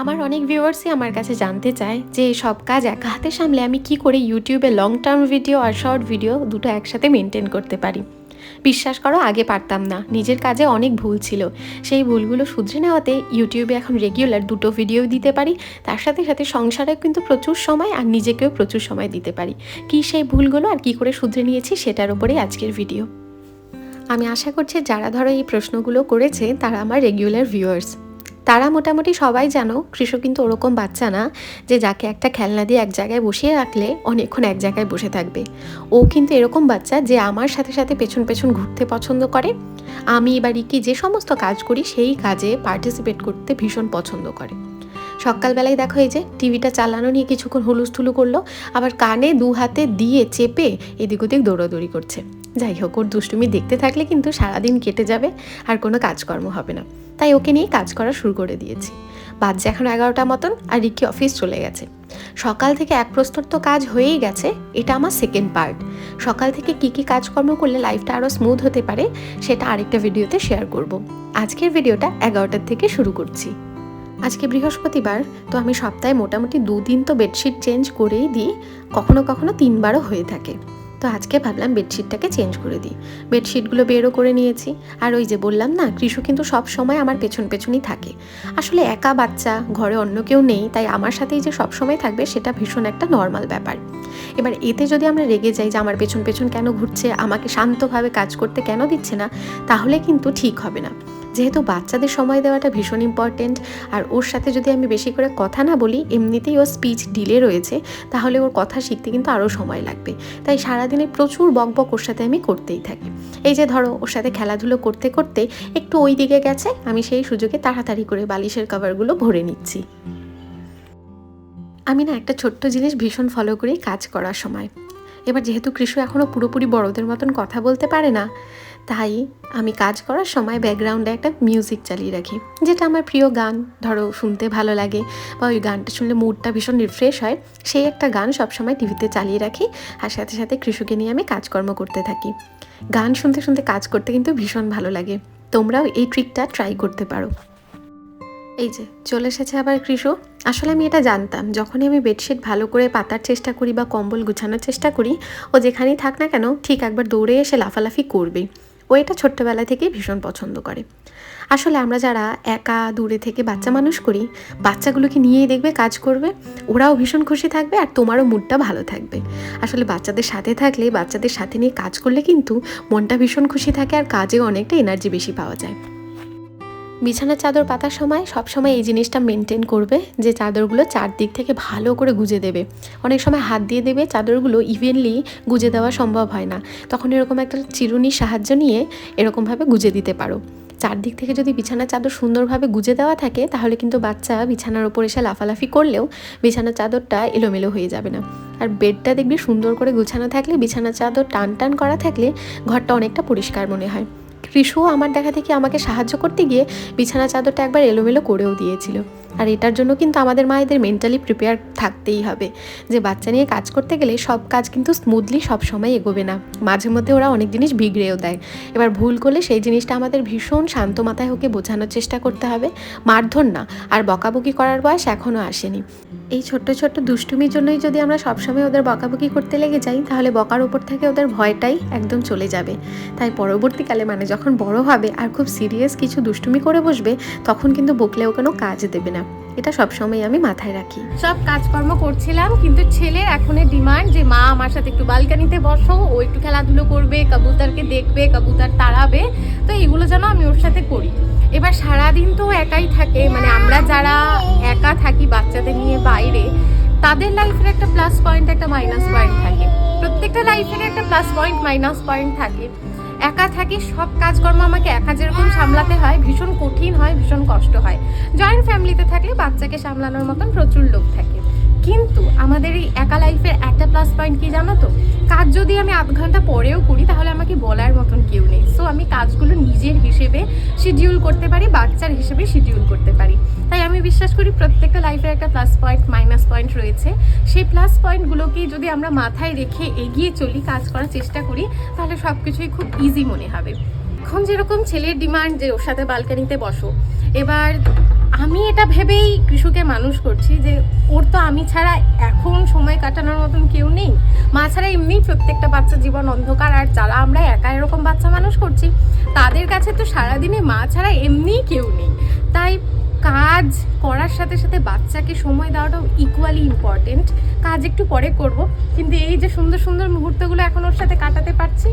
আমার অনেক ভিউয়ার্সই আমার কাছে জানতে চায় যে সব কাজ একা হাতে সামলে আমি কি করে ইউটিউবে লং টার্ম ভিডিও আর শর্ট ভিডিও দুটো একসাথে মেনটেন করতে পারি। বিশ্বাস করো, আগে পারতাম না। নিজের কাজে অনেক ভুল ছিল। সেই ভুলগুলো শুধরে নেওয়াতে ইউটিউবে এখন রেগুলার দুটো ভিডিও দিতে পারি। তার সাথে সাথে সংসারে কিন্তু প্রচুর সময় আর নিজেকেও প্রচুর সময় দিতে পারি। কি সেই ভুলগুলো আর কি করে শুধরে নিয়েছি সেটার উপরেই আজকের ভিডিও আমি আশা করছি যারা ধরো এই প্রশ্নগুলো করেছে তারা আমার রেগুলার ভিউয়ার্স তারা মোটামুটি সবাই জানো, কৃষক কিন্তু ওরকম বাচ্চা না যে যাকে একটা খেলনা দিয়ে এক জায়গায় বসিয়ে রাখলে অনেকক্ষণ এক জায়গায় বসে থাকবে। ও কিন্তু এরকম বাচ্চা যে আমার সাথে সাথে পেছন পেছন ঘুরতে পছন্দ করে। আমি এবার কি যে সমস্ত কাজ করি, সেই কাজে পার্টিসিপেট করতে ভীষণ পছন্দ করে। সকালবেলায় দেখো এই যে টিভিটা চালানো নিয়ে কিছুক্ষণ হুলুস্থুলু করল, আবার কানে দু হাতে দিয়ে চেপে এদিক ওদিক দৌড়াদৌড়ি করছে। যাই হোক, ওর দুষ্টুমি দেখতে থাকলে কিন্তু সারাদিন কেটে যাবে, আর কোনো কাজকর্ম হবে না। তাই ওকে নিয়ে কাজ করা শুরু করে দিয়েছি। বাজছে এখন এগারোটা মতন, আর রিকি অফিস চলে গেছে। সকাল থেকে এক প্রস্তর তো কাজ হয়েই গেছে, এটা আমার সেকেন্ড পার্ট সকাল থেকে কী কী কাজকর্ম করলে লাইফটা আরও স্মুথ হতে পারে, সেটা আরেকটা ভিডিওতে শেয়ার করব। আজকের ভিডিওটা এগারোটার থেকে শুরু করছি। আজকে বৃহস্পতিবার, তো আমি সপ্তাহে মোটামুটি দুদিন তো বেডশিট চেঞ্জ করেই দিই, কখনো কখনো তিনবারও হয়ে থাকে। তো আজকে ভাবলাম বেডশিটটাকে চেঞ্জ করে দিই। বেডশিটগুলো বেরও করে নিয়েছি। আর ওই যে বললাম না, কৃষু কিন্তু সব সময় আমার পেছন পেছনই থাকে। আসলে একা বাচ্চা, ঘরে অন্য কেউ নেই, তাই আমার সাথেই যে সব সময় থাকবে, সেটা ভীষণ একটা নর্মাল ব্যাপার। এবার এতে যদি আমরা রেগে যাই যে আমার পেছন পেছন কেন ঘুরছে, আমাকে শান্তভাবে কাজ করতে কেন দিচ্ছে না, তাহলে কিন্তু ঠিক হবে না। যেহেতু বাচ্চাদের সময় দেওয়াটা ভীষণ ইম্পর্টেন্ট আর ওর সাথে যদি আমি বেশি করে কথা না বলি, এমনিতেই ওর স্পিচ ডিলে রয়েছে, তাহলে ওর কথা শিখতে কিন্তু আরও সময় লাগবে। তাই সারাদিনে প্রচুর বকবক ওর সাথে আমি করতেই থাকি। এই যে ধরো, ওর সাথে খেলাধুলো করতে করতে একটু ওই দিকে গেছে, আমি সেই সুযোগে তাড়াতাড়ি করে বালিশের কভারগুলো ভরে নিচ্ছি। আমি না একটা ছোট্ট জিনিস ভীষণ ফলো করি কাজ করার সময়। এবার যেহেতু কৃষু এখনও পুরোপুরি বড়দের মতন কথা বলতে পারে না তাই আমি কাজ করার সময় ব্যাকগ্রাউন্ডে একটা মিউজিক চালিয়ে রাখি, যেটা আমার প্রিয় গান। ধরো, শুনতে ভালো লাগে বা ওই গানটা শুনলে মুডটা ভীষণ রিফ্রেশ হয়, সেই একটা গান সবসময় টিভিতে চালিয়ে রাখি আর সাথে সাথে কৃষুকে নিয়ে আমি কাজকর্ম করতে থাকি। গান শুনতে শুনতে কাজ করতে কিন্তু ভীষণ ভালো লাগে। তোমরাও এই ট্রিকটা ট্রাই করতে পারো। এই যে, চলে এসেছে আবার কৃষু আসলে আমি এটা জানতাম, যখনই আমি বেডশিট ভালো করে পাতার চেষ্টা করি বা কম্বল গুছানোর চেষ্টা করি, ও যেখানেই থাক না কেন, ঠিক একবার দৌড়ে এসে লাফালাফি করবে ও এটা ছোট্টবেলা থেকেই ভীষণ পছন্দ করে। আসলে আমরা যারা একা দূরে থেকে বাচ্চা মানুষ করি, বাচ্চাগুলোকে নিয়েই দেখবে কাজ করবে, ওরাও ভীষণ খুশি থাকবে আর তোমারও মুডটা ভালো থাকবে। আসলে বাচ্চাদের সাথে থাকলে, বাচ্চাদের সাথে নিয়ে কাজ করলে কিন্তু মনটা ভীষণ খুশি থাকে আর কাজেও অনেকটা এনার্জি বেশি পাওয়া যায়। বিছানার চাদর পাতার সময় সবসময় এই জিনিসটা মেনটেন করবে যে চাদরগুলো চারদিক থেকে ভালো করে গুজে দেবে। অনেক সময় হাত দিয়ে দেবে, চাদরগুলো ইভেনলি গুজে দেওয়া সম্ভব হয় না। তখন এরকম একটা চিরুনির সাহায্য নিয়ে এরকমভাবে গুজে দিতে পারো। চারদিক থেকে যদি বিছানার চাদর সুন্দরভাবে গুজে দেওয়া থাকে, তাহলে কিন্তু বাচ্চা বিছানার ওপর এসে লাফালাফি করলেও বিছানার চাদরটা এলোমেলো হয়ে যাবে না। আর বেডটা দেখবি সুন্দর করে গুছানো থাকলে, বিছানার চাদর টান টান করা থাকলে ঘরটা অনেকটা পরিষ্কার মনে হয়। কৃষু আমার দেখা থেকে আমাকে সাহায্য করতে গিয়ে বিছানা চাদরটা একবার এলোমেলো করেও দিয়েছিল। আর এটার জন্য কিন্তু আমাদের মায়েদের মেন্টালি প্রিপেয়ার থাকতেই হবে। যে বাচ্চা নিয়ে কাজ করতে গেলে সব কাজ কিন্তু স্মুথলি সব সময় এগোবে না। মাঝে মধ্যে ওরা অনেক জিনিস বিগড়েও দেয়। এবার ভুল করলে সেই জিনিসটা আমাদের ভীষণ শান্ত মাথায় ওকে বোঝানোর চেষ্টা করতে হবে। মারধর না, আর বকাবকি করার বয়স এখনও আসেনি। এই ছোট্ট ছোট্ট দুষ্টুমির জন্যই যদি আমরা সবসময় ওদের বকাবকি করতে লেগে যাই, তাহলে বকার ওপর থেকে ওদের ভয়টাই একদম চলে যাবে। তাই পরবর্তীকালে মানে যখন বড় হবে আর খুব সিরিয়াস কিছু দুষ্টুমি করে বসবে, তখন কিন্তু বকলেও কোনো কাজ দেবে না। এটা সবসময় আমি মাথায় রাখি। সব কাজকর্ম করছিলাম, কিন্তু ছেলের এখনের ডিমান্ড যে মা আমার সাথে একটু বালকানিতে বসো, ও একটু খেলাধুলো করবে, কবুতরকে দেখবে, কবুতর তাড়াবে, তো এগুলো যেন আমি ওর সাথে করি। এবার সারাদিন তো একাই থাকে মানে আমরা যারা একা থাকি বাচ্চাদের নিয়ে বাইরে, তাদের লাইফের একটা প্লাস পয়েন্ট একটা মাইনাস পয়েন্ট থাকে। প্রত্যেকটা লাইফের একটা প্লাস পয়েন্ট মাইনাস পয়েন্ট থাকে। একা থাকি, সব কাজকর্ম আমাকে একা যেরকম সামলাতে হয়, ভীষণ কঠিন হয়, ভীষণ কষ্ট হয়। জয়েন্ট ফ্যামিলিতে থাকলে বাচ্চাকে সামলানোর মতন প্রচুর লোক থাকে। কিন্তু আমাদের এই একা লাইফের একটা প্লাস পয়েন্ট কি জানো তো? কাজ যদি আমি আধ ঘণ্টা পরেও করি, তাহলে আমাকে বলার মতন কেউ নেই। সো আমি কাজগুলো নিজের হিসেবে শিডিউল করতে পারি, বাচ্চার হিসেবে শিডিউল করতে পারি। তাই আমি বিশ্বাস করি প্রত্যেকটা লাইফের একটা প্লাস পয়েন্ট মাইনাস পয়েন্ট রয়েছে। সেই প্লাস পয়েন্টগুলোকে যদি আমরা মাথায় রেখে এগিয়ে চলি, কাজ করার চেষ্টা করি, তাহলে সব কিছুই খুব ইজি মনে হবে। এখন যেরকম ছেলের ডিমান্ড যে ওর সাথে বালকানিতে বসো, এবার আমি এটা ভেবেই কৃষকে মানুষ করছি যে, ওর তো আমি ছাড়া এখন সময় কাটানোর মতন কেউ নেই। মা ছাড়া এমনি প্রত্যেকটা বাচ্চা জীবন অন্ধকার, আর যারা আমরা একা এরকম বাচ্চা মানুষ করছি, তাদের কাছে তো সারাদিনে মা ছাড়া এমনিই কেউ নেই। তাই কাজ করার সাথে সাথে বাচ্চাকে সময় দেওয়াটাও ইকুয়ালি ইম্পর্টেন্ট কাজ একটু পরে করব, কিন্তু এই যে সুন্দর সুন্দর মুহূর্তগুলো এখন ওর সাথে কাটাতে পারছি,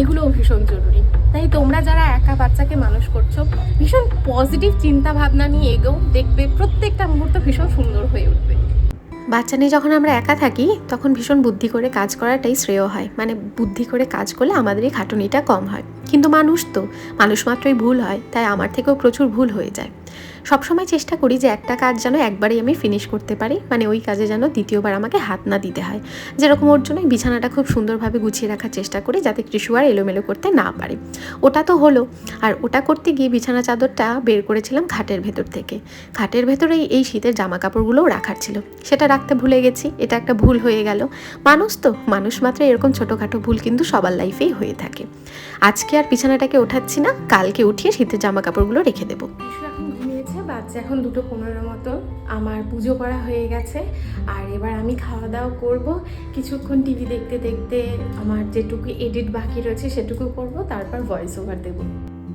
এগুলোও ভীষণ জরুরি। তাই তোমরা যারা একা বাচ্চাকে মানুষ করছ, ভীষণ পজিটিভ চিন্তা ভাবনা নিয়ে এগোও, দেখবে প্রত্যেকটা মুহূর্ত ভীষণ সুন্দর হয়ে উঠবে। বাচ্চা নিয়ে যখন আমরা একা থাকি, তখন ভীষণ বুদ্ধি করে কাজ করাটাই শ্রেয় হয়। মানে বুদ্ধি করে কাজ করলে আমাদের এই খাটুনিটা কম হয়। কিন্তু মানুষ তো, মানুষ মাত্রই ভুল হয়, তাই আমার থেকেও প্রচুর ভুল হয়ে যায়। সবসময় চেষ্টা করি যে একটা কাজ যেন একবারেই আমি ফিনিশ করতে পারি মানে ওই কাজে যেন দ্বিতীয়বার আমাকে হাত না দিতে হয়। যেরকম ওর জন্য বিছানাটা খুব সুন্দরভাবে গুছিয়ে রাখার চেষ্টা করি যাতে কৃষু আর এলোমেলো করতে না পারে। ওটা তো হলো, আর ওটা করতে গিয়ে বিছানা চাদরটা বের করেছিলাম খাটের ভেতর থেকে। খাটের ভেতরেই এই শীতের জামা কাপড়গুলোও রাখার ছিল। সেটা রাখতে ভুলে গেছি, এটা একটা ভুল হয়ে গেল। মানুষ তো, মানুষ মাত্র এরকম ছোটোখাটো ভুল কিন্তু সবার লাইফেই হয়ে থাকে। আজকে আর বিছানাটাকে ওঠাচ্ছি না, কালকে উঠিয়ে শীতের জামা কাপড়গুলো রেখে দেবো। এখন দুটো পনেরো মতো। আমার পুজো করা হয়ে গেছে। আর এবার আমি খাওয়া দাওয়া করব। কিছুক্ষণ টিভি দেখতে দেখতে আমার যেটুকু এডিট বাকি রয়েছে সেটুকু করব। তারপর ভয়েস ওভার দেবো।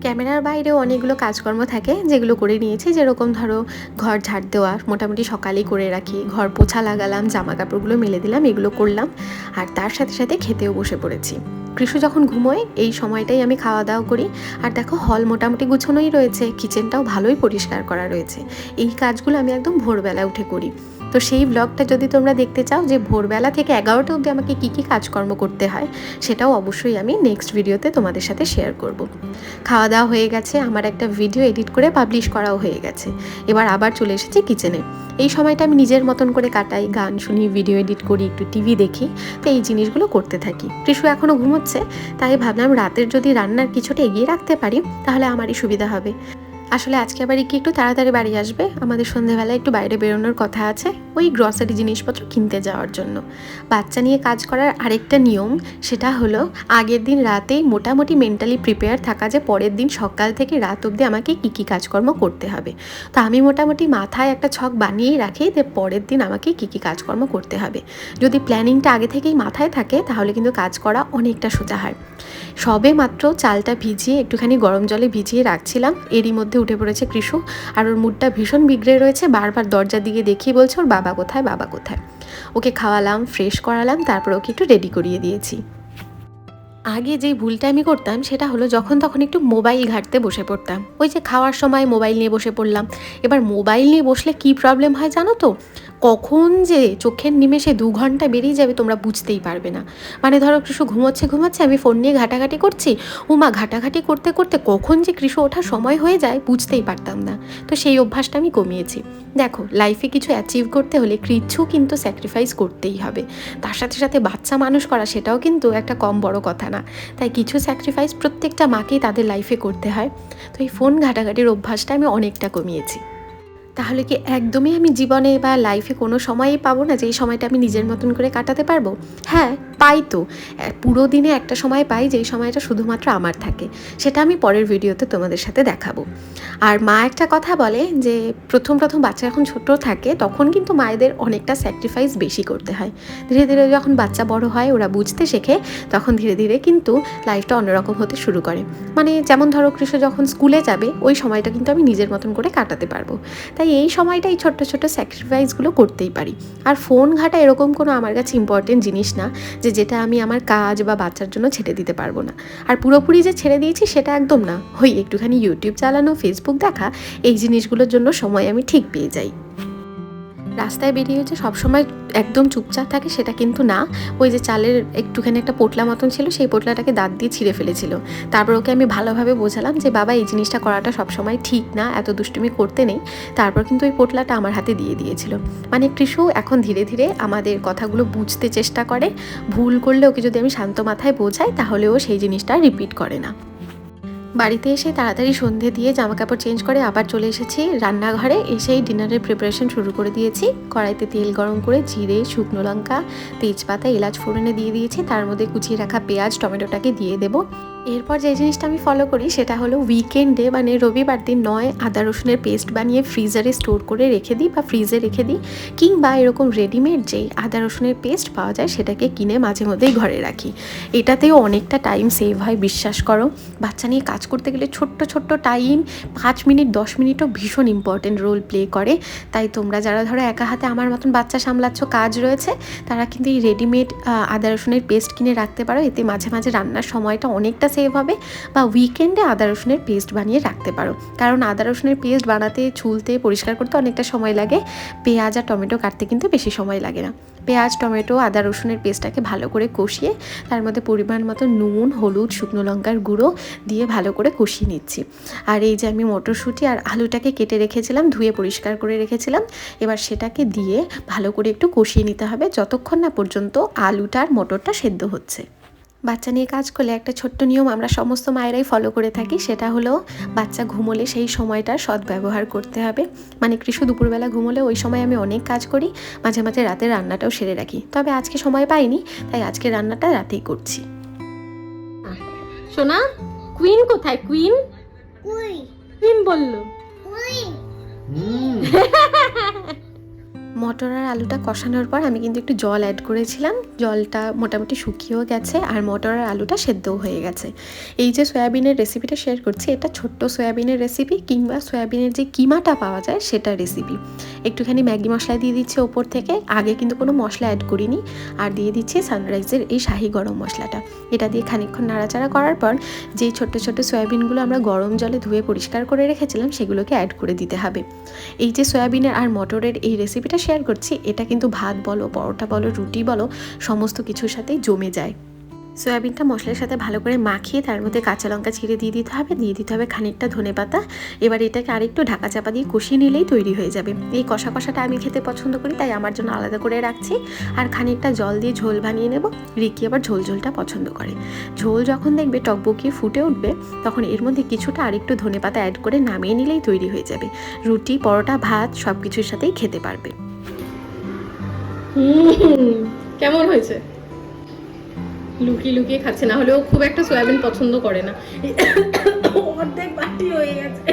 ক্যামেরার বাইরেও অনেকগুলো কাজকর্ম থাকে, যেগুলো করে নিয়েছি। যেরকম ধরো ঘর ঝাড় দেওয়া, মোটামুটি সকালেই করে রাখি। ঘর পোছা লাগালাম, জামা কাপড়গুলো মেলে দিলাম, এগুলো করলাম। আর তার সাথে সাথে খেতেও বসে পড়েছি। কৃষু যখন ঘুমোয়, এই সময়টাই আমি খাওয়া দাওয়া করি। আর দেখো, হল মোটামুটি গুছানোই রয়েছে কিচেনটাও ভালোই পরিষ্কার করা রয়েছে। এই কাজগুলো আমি একদম ভোরবেলা উঠে করি। তো সেই ব্লগটা যদি তোমরা দেখতে চাও যে ভোরবেলা থেকে এগারোটা অবধি আমাকে কী কী কাজকর্ম করতে হয়, সেটাও অবশ্যই আমি নেক্সট ভিডিওতে তোমাদের সাথে শেয়ার করব। খাওয়া দাওয়া হয়ে গেছে, আমার একটা ভিডিও এডিট করে পাবলিশ করাও হয়ে গেছে। এবার আবার চলে এসেছি কিচেনে এই সময়টা আমি নিজের মতন করে কাটাই, গান শুনি ভিডিও এডিট করি, একটু টিভি দেখি, তো এই জিনিসগুলো করতে থাকি। কৃষু এখনও ঘুমোচ্ছে, তাই ভাবলাম রাতের যদি রান্নার কিছুটা এগিয়ে রাখতে পারি, তাহলে আমারই সুবিধা হবে। আসলে আজকে আবার কি একটু তাড়াতাড়ি বাড়ি আসবে। আমাদের সন্ধেবেলা একটু বাইরে বেরোনোর কথা আছে, ওই গ্রসারি জিনিসপত্র কিনতে যাওয়ার জন্য। বাচ্চা নিয়ে কাজ করার আরেকটা নিয়ম, সেটা হলো আগের দিন রাতেই মোটামুটি মেন্টালি প্রিপেয়ার থাকা যে পরের দিন সকাল থেকে রাত অবধি আমাকে কী কী কাজকর্ম করতে হবে। তো আমি মোটামুটি মাথায় একটা ছক বানিয়েই রাখি যে পরের দিন আমাকে কী কী কাজকর্ম করতে হবে। যদি প্ল্যানিংটা আগে থেকেই মাথায় থাকে, তাহলে কিন্তু কাজ করা অনেকটা সোজা হয় সবে মাত্র চালটা ভিজিয়ে একটুখানি গরম জলে ভিজিয়ে রাখছিলাম, এরই মধ্যে উঠে পড়েছে কৃষু। আর ওর মুডটা ভীষণ বিগড়ে রয়েছে। বারবার দরজার দিকে দেখিয়ে বলছে, ওর বাবা কোথায়? বাবা কোথায়? ওকে খাওয়ালাম ফ্রেশ করালাম, তারপর ওকে একটু রেডি করিয়ে দিয়েছি। আগে যেই ভুলটা আমি করতাম, সেটা হলো যখন তখন একটু মোবাইল ঘাঁটতে বসে পড়তাম। ওই যে খাওয়ার সময় মোবাইল নিয়ে বসে পড়লাম। এবার মোবাইল নিয়ে বসলে কি প্রবলেম হয় জানো তো? কখন যে চোখের নিমেষে দু ঘণ্টা বেরিয়ে যাবে তোমরা বুঝতেই পারবে না। মানে ধরো কৃষু ঘুমোচ্ছে, ঘুমাচ্ছে, আমি ফোন নিয়ে ঘাটাঘাটি করছি, উমা ঘাটাঘাটি করতে করতে কখন যে কৃষু ওঠার সময় হয়ে যায় বুঝতেই পারতাম না। তো সেই অভ্যাসটা আমি কমিয়েছি। দেখো লাইফে কিছু অ্যাচিভ করতে হলে কিছু কিন্তু স্যাক্রিফাইস করতেই হবে। তার সাথে সাথে বাচ্চা মানুষ করা সেটাও কিন্তু একটা কম বড় কথা না। তাই কিছু স্যাক্রিফাইস প্রত্যেকটা মাকেই তাদের লাইফে করতে হয়। তো এই ফোন ঘাটাঘাটির অভ্যাসটা আমি অনেকটা কমিয়েছি। তাহলে কি একদমই আমি জীবনে বা লাইফে কোনো সময়ই পাবো না যে এই সময়টা আমি নিজের মতন করে কাটাতে পারব? হ্যাঁ পাই তো। পুরো দিনে একটা সময় পাই যেই সময়টা শুধুমাত্র আমার থাকে। সেটা আমি পরের ভিডিওতে তোমাদের সাথে দেখাবো। আর মা একটা কথা বলে যে, প্রথম প্রথম বাচ্চা যখন ছোট থাকে, তখন কিন্তু মায়েদের অনেকটা স্যাক্রিফাইস বেশি করতে হয়। ধীরে ধীরে যখন বাচ্চা বড় হয়, ওরা বুঝতে শেখে, তখন ধীরে ধীরে কিন্তু লাইফটা অন্যরকম হতে শুরু করে। মানে যেমন ধরো কৃষ্ণ যখন স্কুলে যাবে, ওই সময়টা কিন্তু আমি নিজের মতন করে কাটাতে পারব। তাই এই সময়টাই ছোট্ট ছোট স্যাক্রিফাইসগুলো করতেই পারি। আর ফোন ঘাটা এরকম কোনো আমার কাছে ইম্পর্টেন্ট জিনিস না যে যেটা আমি আমার কাজ বা বাচ্চার জন্য ছেড়ে দিতে পারব না। আর পুরোপুরি যে ছেড়ে দিয়েছি সেটা একদম না। ওই একটুখানি ইউটিউব চালানো ফেসবুক দেখা, এই জিনিসগুলোর জন্য সময় আমি ঠিক পেয়ে যাই। রাস্তায় বেরিয়ে হচ্ছে সবসময় একদম চুপচাপ থাকে সেটা কিন্তু না। ওই যে চালের একটুখানি একটা পোটলা মতন ছিল, সেই পোটলাটাকে দাঁত দিয়ে ছিঁড়ে ফেলেছিল। তারপর ওকে আমি ভালোভাবে বোঝালাম যে, বাবা, এই জিনিসটা করাটা সবসময় ঠিক না, এত দুষ্টুমি করতে নেই। তারপর কিন্তু ওই পোটলাটা আমার হাতে দিয়ে দিয়েছিল। মানে কৃষু এখন ধীরে ধীরে আমাদের কথাগুলো বুঝতে চেষ্টা করে। ভুল করলে ওকে যদি আমি শান্ত মাথায় বোঝাই, তাহলে ও সেই জিনিসটা রিপিট করে না। বাড়িতে এসে তাড়াতাড়ি সন্ধে দিয়ে জামা কাপড় চেঞ্জ করে আবার চলে এসেছি। রান্নাঘরে এসেই ডিনারের প্রিপারেশন শুরু করে দিয়েছি। কড়াইতে তেল গরম করে জিরে, শুকনো লঙ্কা, তেজপাতা, এলাচ ফোড়নে দিয়ে দিয়েছি। তার মধ্যে কুচিয়ে রাখা পেঁয়াজ, টমেটোটাকে দিয়ে দেবো। এরপর যে জিনিসটা আমি ফলো করি সেটা হলো উইকেন্ডে মানে রবিবার দিন নয়, আদা রসুনের পেস্ট বানিয়ে ফ্রিজারে স্টোর করে রেখে দিই বা ফ্রিজে রেখে দিই। কিংবা এরকম রেডিমেড যেই আদা রসুনের পেস্ট পাওয়া যায় সেটাকে কিনে মাঝে মধ্যেই ঘরে রাখি। এটাতেও অনেকটা টাইম সেভ হয়, বিশ্বাস করো। বাচ্চা নিয়ে কাজ করতে গেলে ছোট্ট ছোট্ট টাইম পাঁচ মিনিট, দশ মিনিটও ভীষণ ইম্পর্টেন্ট রোল প্লে করে। তাই তোমরা যারা ধরো একা হাতে আমার মতন বাচ্চা সামলাচ্ছ কাজ রয়েছে, তারা কিন্তু এই রেডিমেড আদা রসুনের পেস্ট কিনে রাখতে পারো। এতে মাঝে মাঝে রান্নার সময়টা অনেকটা সেভ হবে, বা উইকেন্ডে আদা রসুনের পেস্ট বানিয়ে রাখতে পারো। কারণ আদা রসুনের পেস্ট বানাতে, ছুলতে, পরিষ্কার করতে অনেকটা সময় লাগে। পেঁয়াজ আর টমেটো কাটতে কিন্তু বেশি সময় লাগে না। পেঁয়াজ, টমেটো, আদা রসুনের পেস্টটাকে ভালো করে কষিয়ে, তার মধ্যে পরিমাণ মতো নুন, হলুদ, শুকনো লঙ্কার গুঁড়ো দিয়ে ভালো করে কষিয়ে নিচ্ছি। আর এই যে আমি মটরশুঁটি আর আলুটাকে কেটে রেখেছিলাম, ধুয়ে পরিষ্কার করে রেখেছিলাম, এবার সেটাকে দিয়ে ভালো করে একটু কষিয়ে নিতে হবে, যতক্ষণ না পর্যন্ত আলুটা আর মটরটা সেদ্ধ হচ্ছে। বাচ্চা নিয়ে কাজ করলে একটা ছোট্ট নিয়ম আমরা সমস্ত মায়েরাই ফলো করে থাকি সেটা হলো বাচ্চা ঘুমোলে সেই সময়টার সদ্ব্যবহার করতে হবে। মানে কৃষু দুপুরবেলা ঘুমোলে ওই সময় আমি অনেক কাজ করি মাঝে মাঝে রাতে রান্নাটাও সেরে রাখি। তবে আজকে সময় পাইনি তাই আজকে রান্নাটা রাতেই করছি। সোনা কুইন কোথায়? কুইন কুইন বলল। Ui. মটর আর আলুটা কষানোর পর আমি কিন্তু একটু জল অ্যাড করেছিলাম। জলটা মোটামুটি শুকিয়েও গেছে আর মটর আর আলুটা সেদ্ধও হয়ে গেছে। এই যে সয়াবিনের রেসিপিটা শেয়ার করছি, এটা ছোট্ট সয়াবিনের রেসিপি কিংবা সয়াবিনের যে কিমাটা পাওয়া যায় সেটা রেসিপি একটুখানি ম্যাগি মশলা দিয়ে দিচ্ছি ওপর থেকে, আগে কিন্তু কোনো মশলা অ্যাড করিনি। আর দিয়ে দিচ্ছি সানরাইজের এই শাহি গরম মশলাটা। এটা দিয়ে খানিকক্ষণ নাড়াচাড়া করার পর যেই ছোট্ট ছোট্ট সয়াবিনগুলো আমরা গরম জলে ধুয়ে পরিষ্কার করে রেখেছিলাম, সেগুলোকে অ্যাড করে দিতে হবে। এই যে সয়াবিনের আর মটরের এই রেসিপিটা শেয়ার করছি, এটা কিন্তু ভাত বলো, পরোটা বলো, রুটি বলো, সমস্ত কিছুর সাথেই জমে যায়। সয়াবিনটা মশলার সাথে ভালো করে মাখিয়ে তার মধ্যে কাঁচা লঙ্কা ছিঁড়ে দিয়ে দিতে হবে, দিয়ে দিতে হবে খানিকটা ধনে পাতা। এবার এটাকে আরেকটু ঢাকা চাপা দিয়ে কষিয়ে নিলেই তৈরি হয়ে যাবে। এই কষা কষাটা আমি খেতে পছন্দ করি, তাই আমার জন্য আলাদা করে রাখছি। আর খানিকটা জল দিয়ে ঝোল বানিয়ে নেব, রিকি আবার ঝোল ঝোলটা পছন্দ করে। ঝোল যখন দেখবে টকবকিয়ে ফুটে উঠবে, তখন এর মধ্যে কিছুটা আরেকটু ধনে পাতা অ্যাড করে নামিয়ে নিলেই তৈরি হয়ে যাবে। রুটি, পরোটা, ভাত সব কিছুর সাথেই খেতে পারবে। কেমন হয়েছে? লুকিয়ে লুকিয়ে খাচ্ছে, না হলেও খুব একটা সয়াবিন পছন্দ করে না। অর্ধেক বাটি হয়ে গেছে।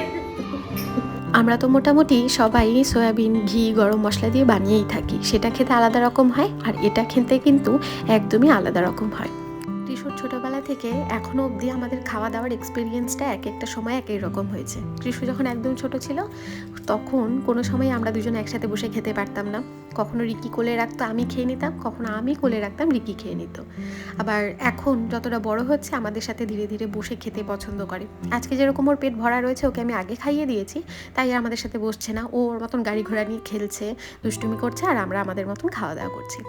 আমরা তো মোটামুটি সবাই সয়াবিন, ঘি, গরম মশলা দিয়ে বানিয়েই থাকি। সেটা খেতে আলাদা রকম হয়, আর এটা খেতে কিন্তু একদমই আলাদা রকম হয়। থেকে এখনও অবধি আমাদের খাওয়া দাওয়ার এক্সপিরিয়েন্সটা এক একটা সময় একই রকম হয়েছে। কৃষ্ণ যখন একদম ছোট ছিল, তখন কোনো সময় আমরা দুজন একসাথে বসে খেতে পারতাম না। কখনো রিকি কোলে রাখতো, আমি খেয়ে নিতাম, কখনো আমি কোলে রাখতাম, রিকি খেয়ে নিত। আবার এখন যতটা বড় হচ্ছে, আমাদের সাথে ধীরে ধীরে বসে খেতে পছন্দ করে। আজকে যেরকম ওর পেট ভরা রয়েছে, ওকে আমি আগে খাইয়ে দিয়েছি, তাই আর আমাদের সাথে বসছে না। ও ওর মতন গাড়ি ঘোড়া নিয়ে খেলছে, দুষ্টুমি করছে, আর আমরা আমাদের মতন খাওয়া দাওয়া করছি।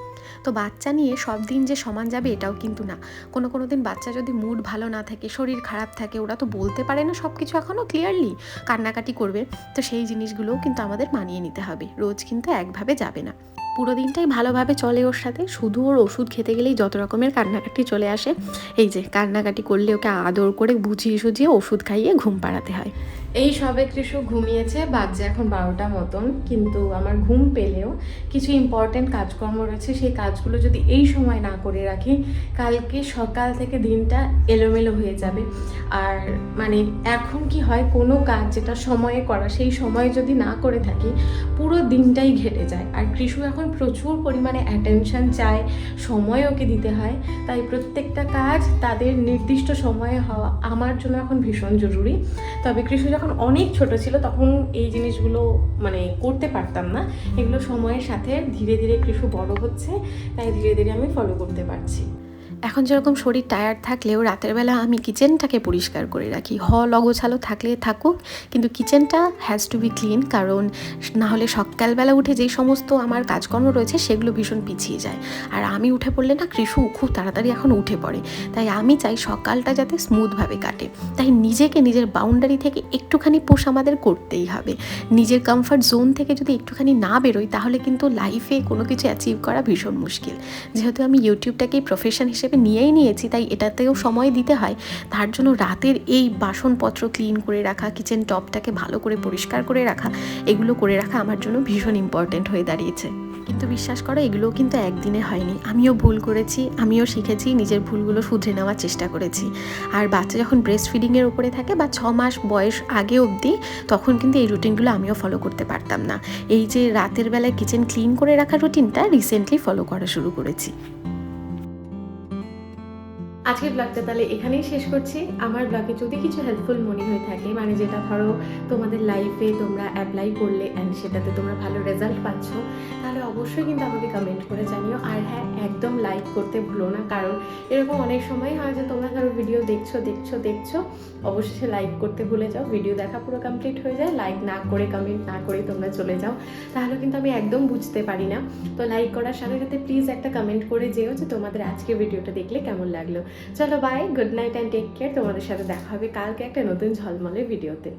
তো বাচ্চা নিয়ে সব দিন যে সমান যাবে, এটাও কিন্তু না। কোনো কোনো দিন বাচ্চা যদি মুড ভালো না থাকে, শরীর খারাপ থাকে, ওরা তো বলতে পারে না সব কিছু এখনও ক্লিয়ারলি কান্নাকাটি করবে। তো সেই জিনিসগুলোও কিন্তু আমাদের মানিয়ে নিতে হবে। রোজ কিন্তু একভাবে যাবে না। পুরো দিনটাই ভালোভাবে চলে ওর সাথে। শুধু ওর ওষুধ খেতে গেলেই যত রকমের কান্নাকাটি চলে আসে, এই যে কান্নাকাটি করলে ওকে আদর করে বুঝিয়ে সুঝিয়ে ওষুধ খাইয়ে ঘুম পাড়াতে হয়। এই সবে কৃষক ঘুমিয়েছে বাজে এখন বারোটা মতন, কিন্তু আমার ঘুম পেলেও কিছু ইম্পর্টেন্ট কাজকর্ম রয়েছে, সেই কাজগুলো যদি এই সময় না করে রাখি, কালকে সকাল থেকে দিনটা এলোমেলো হয়ে যাবে। আর মানে এখন কি হয়, কোনো কাজ যেটা সময়ে করা, সেই সময় যদি না করে থাকি, পুরো দিনটাই ঘেটে যায়। আর কৃষু এখন প্রচুর পরিমাণে অ্যাটেনশন চায়, সময় ওকে দিতে হয়, তাই প্রত্যেকটা কাজ তাদের নির্দিষ্ট সময়ে হওয়া আমার জন্য এখন ভীষণ জরুরি। তবে কৃষি যখন অনেক ছোট ছিল তখন এই জিনিসগুলো মানে করতে পারতাম না। এগুলো সময়ের সাথে ধীরে ধীরে একটু বড় হচ্ছে তাই ধীরে ধীরে আমি ফলো করতে পারছি। এখন যেরকম শরীর টায়ার্ড থাকলেও রাতের বেলা আমি কিচেনটাকে পরিষ্কার করে রাখি। হল অগোছালো থাকলে থাকুক, কিন্তু কিচেনটা হ্যাজ টু বি ক্লিন কারণ না হলে সকালবেলা উঠে যেই সমস্ত আমার কাজকর্ম রয়েছে সেগুলো ভীষণ পিছিয়ে যায়। আর আমি উঠে পড়লে না কৃষু খুব তাড়াতাড়ি এখন উঠে পড়ে। তাই আমি চাই সকালটা যাতে স্মুথভাবে কাটে। তাই নিজেকে নিজের বাউন্ডারি থেকে একটুখানি পোষ আমাদের করতেই হবে। নিজের কমফর্ট জোন থেকে যদি একটুখানি না বেরোই, তাহলে কিন্তু লাইফে কোনো কিছু অ্যাচিভ করা ভীষণ মুশকিল। যেহেতু আমি ইউটিউবটাকেই প্রফেশন হিসেবে নিয়েই নিয়েছি, তাই এটাতেও সময় দিতে হয়। তার জন্য রাতের এই বাসনপত্র ক্লিন করে রাখা কিচেন টপটাকে ভালো করে পরিষ্কার করে রাখা, এগুলো করে রাখা আমার জন্য ভীষণ ইম্পর্ট্যান্ট হয়ে দাঁড়িয়েছে। কিন্তু বিশ্বাস করো, এগুলোও কিন্তু একদিনে হয়নি। আমিও ভুল করেছি, আমিও শিখেছি, নিজের ভুলগুলো শুধরে নেওয়ার চেষ্টা করেছি। আর বাচ্চা যখন ব্রেস্ট ফিডিংয়ের উপরে থাকে বা ছ মাস বয়স আগে অবধি, তখন কিন্তু এই রুটিনগুলো আমিও ফলো করতে পারতাম না। এই যে রাতের বেলায় কিচেন ক্লিন করে রাখা রুটিনটা রিসেন্টলি ফলো করা শুরু করেছি। আজকের ব্লগটা তাহলে এখানেই শেষ করছি। আমার ব্লগে যদি কিছু হেল্পফুল মনে হয়ে থাকে মানে যেটা ধরো তোমাদের লাইফে তোমরা অ্যাপ্লাই করলে অ্যান্ড সেটাতে তোমরা ভালো রেজাল্ট পাচ্ছ, তাহলে অবশ্যই কিন্তু আমাকে কমেন্ট করে জানিও। আর হ্যাঁ একদম লাইক করতে ভুলো না, কারণ এরকম অনেক সময় হয় যে তোমরা ধরো ভিডিও দেখছ দেখছ দেখছ, অবশেষে লাইক করতে ভুলে যাও ভিডিও দেখা পুরো কমপ্লিট হয়ে যায় লাইক না করে কমেন্ট না করে তোমরা চলে যাও। তাহলে কিন্তু আমি একদম বুঝতে পারি না। তো লাইক করার সাথে সাথে প্লিজ একটা কমেন্ট করে যেও যে তোমাদের আজকে ভিডিওটা দেখলে কেমন লাগল। চলো bye good night and take care তোমাদের সাথে দেখা হবে কালকে একটা নতুন ঝলমলে ভিডিওতে